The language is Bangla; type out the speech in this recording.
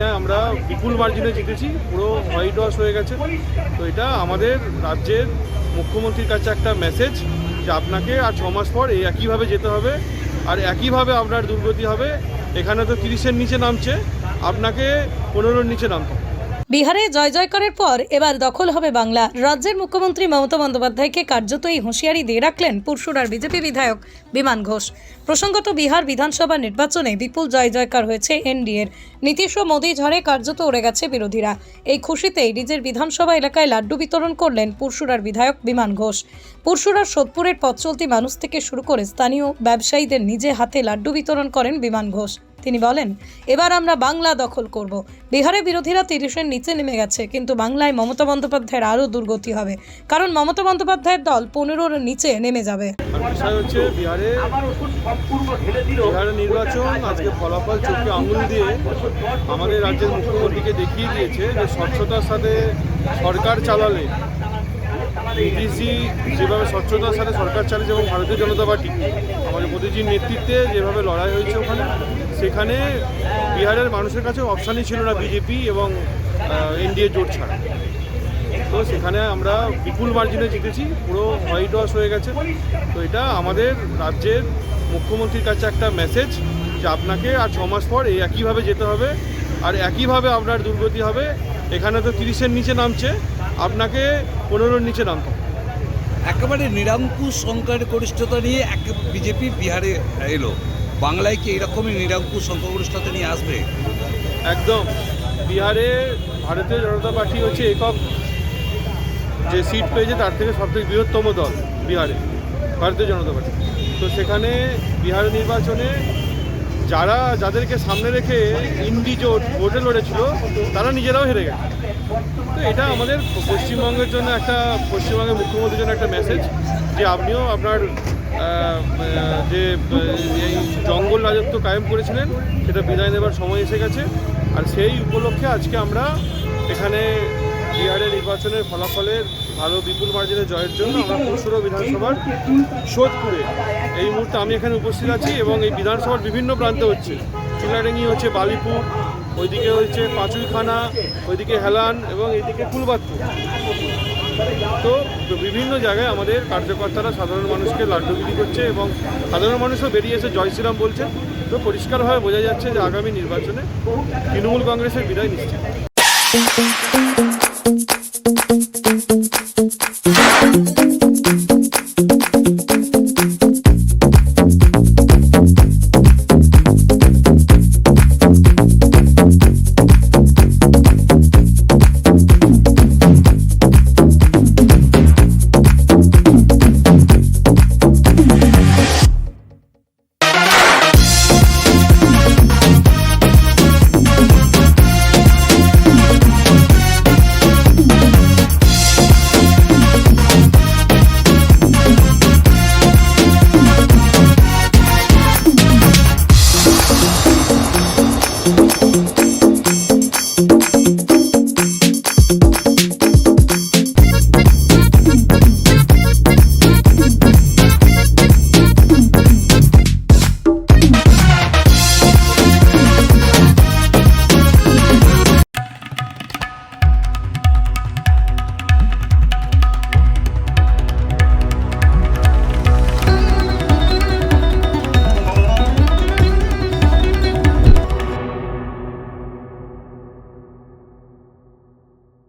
হ্যাঁ, আমরা বিপুল মার্জিনে জিতেছি পুরো হোয়াইট ওয়াশ হয়ে গেছে তো এটা আমাদের রাজ্যের মুখ্যমন্ত্রীর কাছে একটা মেসেজ যে আপনাকে আর ছ মাস পর এই একইভাবে যেতে হবে আর একইভাবে আপনার দুর্গতি হবে এখানে তো তিরিশের নিচে নামছে আপনাকে পনেরোর নিচে নামতে হবে। বিহারে জয় জয়কারের পর এবার দখল হবে বাংলা। রাজ্যের মুখ্যমন্ত্রী মমতা বন্দ্যোপাধ্যায়কে কার্যত এই হুঁশিয়ারি দিয়ে রাখলেন পুরসুরার বিজেপি বিধায়ক বিমান ঘোষ। প্রসঙ্গত বিহার বিধানসভা নির্বাচনে বিপুল জয় জয়কার হয়েছে এনডিএর। নীতিশ মোদী ঝড়ে কার্যত উড়ে গেছে বিরোধীরা। এই খুশিতেই নিজের বিধানসভা এলাকায় লাড্ডু বিতরণ করলেন পুরসুরার বিধায়ক বিমান ঘোষ। পুরসুরার সোদপুরের পথ চলতি মানুষ থেকে শুরু করে স্থানীয় ব্যবসায়ীদের নিজে হাতে লাড্ডু বিতরণ করেন বিমান ঘোষ। তিনি বলেন, এবার আমরা বাংলা দখল করব। বিহারে বিরোধীরা তিরিশের নিচে নেমে গেছে, কিন্তু বাংলায় মমতা বন্দ্যোপাধ্যায়ের আরও দুর্গতি হবে। কারণ মমতা বন্দ্যোপাধ্যায়ের দল পনেরোর নিচে নেমে যাবে। নির্বাচন, আজকে ফলাফল চোখে আঙুল দিয়ে আমাদের রাজ্যের মুখ্যমন্ত্রীকে দেখিয়ে দিয়েছে যে স্বচ্ছতার সাথে সরকার চালালে নীতিশজি যেভাবে স্বচ্ছতার সাথে সরকার চালিয়েছে এবং ভারতীয় জনতা পার্টি, আমাদের মোদীজির নেতৃত্বে যেভাবে লড়াই হয়েছে ওখানে, সেখানে বিহারের মানুষের কাছে অপশানই ছিল না বিজেপি এবং এনডিএ জোট ছাড়া। তো সেখানে আমরা বিপুল মার্জিনে জিতেছি, পুরো হোয়াইট ওয়াশ হয়ে গেছে। তো এটা আমাদের রাজ্যের মুখ্যমন্ত্রীর কাছে একটা মেসেজ যে আপনাকে আর ছমাস পর এই একইভাবে যেতে হবে, আর একইভাবে আপনার দুর্গতি হবে। এখানে তো তিরিশের নিচে নামছে আপনাকে পনেরোর নিচে নামতে। একেবারে নিরঙ্কুশ সংখ্যাগরিষ্ঠতা নিয়ে এক বিজেপি বিহারে এলো। বাংলায় কি এরকমই নিরঙ্কুশ সংখ্যাগরিষ্ঠতা নিয়ে আসবে? একদম। বিহারে ভারতীয় জনতা পার্টি হচ্ছে একক যে সিট পেয়েছে তার থেকে সবথেকে বৃহত্তম দল বিহারে ভারতীয় জনতা পার্টি। তো সেখানে বিহার নির্বাচনে যারা যাদেরকে সামনে রেখে ইন্ডি জোট ভোটে লড়েছিল, তারা নিজেরাও হেরে গেছে। তো এটা আমাদের পশ্চিমবঙ্গের জন্য একটা, পশ্চিমবঙ্গের মুখ্যমন্ত্রীর জন্য একটা মেসেজ যে আপনিও আপনার যে, এই জঙ্গল রাজত্ব কায়েম করেছিলেন, সেটা বিদায় নেবার সময় এসে গেছে। আর সেই উপলক্ষে আজকে আমরা এখানে বিহারের নির্বাচনের ফলাফলের ভালো বিপুল মার্জিনের জয়ের জন্য আমরা পরশুরা বিধানসভার সোদপুরে। এই মুহূর্তে আমি এখানে উপস্থিত আছি এবং এই বিধানসভার বিভিন্ন প্রান্তে হচ্ছে। চিলাডেঙ্গি হচ্ছে বালিপুর, ওইদিকে হচ্ছে পাঁচুইখানা, ওইদিকে হেলান এবং এইদিকে কুলবাত্তু তো বিভিন্ন জায়গায় আমাদের কার্যকর্তারা সাধারণ মানুষকে লাড্ডু বিলি করছে এবং সাধারণ মানুষও বেরিয়ে এসে জয় শ্রীরাম বলছে তো পরিষ্কারভাবে বোঝা যাচ্ছে যে আগামী নির্বাচনে তৃণমূল কংগ্রেসের বিদায় নিশ্চিত।